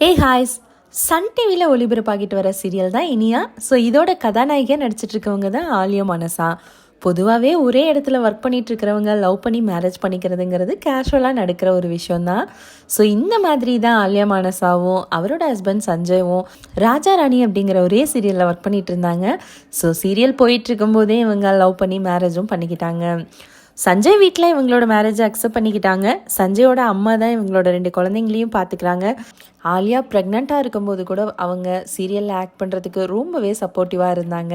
ஏ ஹாய்ஸ் Sun டிவியில் ஒளிபரப்பாகிட்டு வர serial தான் இனியா. ஸோ இதோட கதாநாயகியாக நடிச்சிட்டு இருக்கவங்க தான் ஆலியா மனசா. பொதுவாகவே ஒரே இடத்துல ஒர்க் பண்ணிட்டு இருக்கிறவங்க லவ் பண்ணி மேரேஜ் பண்ணிக்கிறதுங்கிறது கேஷுவலாக நடக்கிற ஒரு விஷயந்தான் ஸோ இந்த மாதிரி தான் ஆலியா மானசாவும் அவரோட ஹஸ்பண்ட் சஞ்சயவும் ராஜா ராணி அப்படிங்கிற ஒரே சீரியலில் ஒர்க் பண்ணிட்டு இருந்தாங்க ஸோ சீரியல் போயிட்டு இருக்கும்போதே இவங்க லவ் பண்ணி மேரேஜும் பண்ணிக்கிட்டாங்க. சஞ்சய் வீட்டில் இவங்களோட மேரேஜை அக்செப்ட் பண்ணிக்கிட்டாங்க. சஞ்சயோட அம்மா தான் இவங்களோட ரெண்டு குழந்தைங்களையும் பார்த்துக்கிறாங்க ஆலியா ப்ரெக்னெண்ட்டாக இருக்கும்போது கூட அவங்க சீரியலில் ஆக்ட் பண்ணுறதுக்கு ரொம்பவே சப்போர்ட்டிவாக இருந்தாங்க.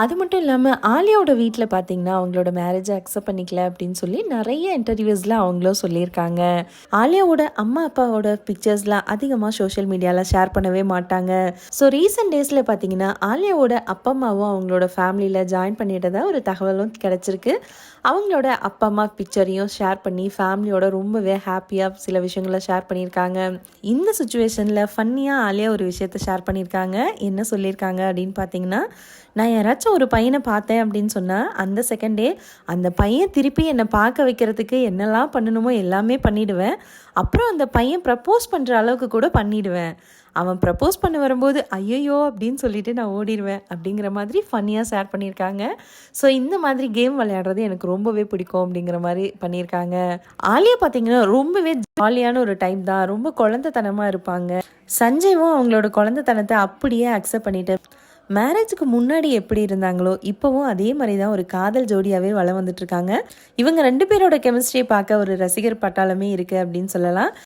அது மட்டும் இல்லாமல் ஆலியாவோட வீட்டில் பார்த்தீங்கன்னா அவங்களோட மேரேஜை அக்செப்ட் பண்ணிக்கல அப்படின்னு சொல்லி நிறைய இன்டர்வியூஸில் அவங்களும் சொல்லியிருக்காங்க. ஆலியாவோட அம்மா அப்பாவோட பிக்சர்ஸ்லாம் அதிகமாக சோஷியல் மீடியாவில் ஷேர் பண்ணவே மாட்டாங்க. ஸோ ரீசெண்ட் டேஸில் பார்த்தீங்கன்னா ஆலியாவோட அப்பா அம்மாவும் அவங்களோட ஃபேமிலியில் ஜாயின் பண்ணிட்டதா ஒரு தகவலும் கிடச்சிருக்கு. அவங்களோட அப்பா அம்மா பிக்சரையும் ஷேர் பண்ணி ஃபேமிலியோட ரொம்பவே ஹாப்பியாக சில விஷயங்களை ஷேர் பண்ணியிருக்காங்க. இந்த சுச்சுவேஷனில் ஃபன்னியாக ஆலியா ஒரு விஷயத்த ஷேர் பண்ணியிருக்காங்க. என்ன சொல்லியிருக்காங்க அப்படின்னு பார்த்தீங்கன்னா நான் யாராச்சும் ஒரு பையனை பார்த்தேன் அப்படின்னு சொன்னால் அந்த செகண்டே அந்த பையன் திருப்பி என்னை பார்க்க வைக்கிறதுக்கு என்னெல்லாம் பண்ணணுமோ எல்லாமே பண்ணிடுவேன். அப்புறம் அந்த பையன் ப்ரப்போஸ் பண்ணுற அளவுக்கு கூட பண்ணிடுவேன். அவன் ப்ரப்போஸ் பண்ண வரும்போது ஐயையோ அப்படின்னு சொல்லிட்டு நான் ஓடிடுவேன் அப்படிங்கிற மாதிரி ஃபன்னியாக ஷேர் பண்ணியிருக்காங்க. ஸோ இந்த மாதிரி கேம் விளையாடுறது எனக்கு ரொம்பவே பிடிக்கும் அப்படிங்கிற மாதிரி பண்ணியிருக்காங்க. ஆலியா பார்த்தீங்கன்னா ரொம்பவே ஜாலியான ஒரு டைம் தான். ரொம்ப குழந்தைத்தனமாக இருப்பாங்க. சஞ்சய்வும் அவங்களோட குழந்தைத்தனத்தை அப்படியே அக்செப்ட் பண்ணிட்டு மேரேஜுக்கு முன்னாடி எப்படி இருந்தாங்களோ இப்போவும் அதே மாதிரி தான் ஒரு காதல் ஜோடியாகவே வளம் வந்துட்டு இருக்காங்க. இவங்க ரெண்டு பேரோட கெமிஸ்ட்ரியை பார்க்க ஒரு ரசிகர் பட்டாளமே இருக்குது அப்படின்னு சொல்லலாம்.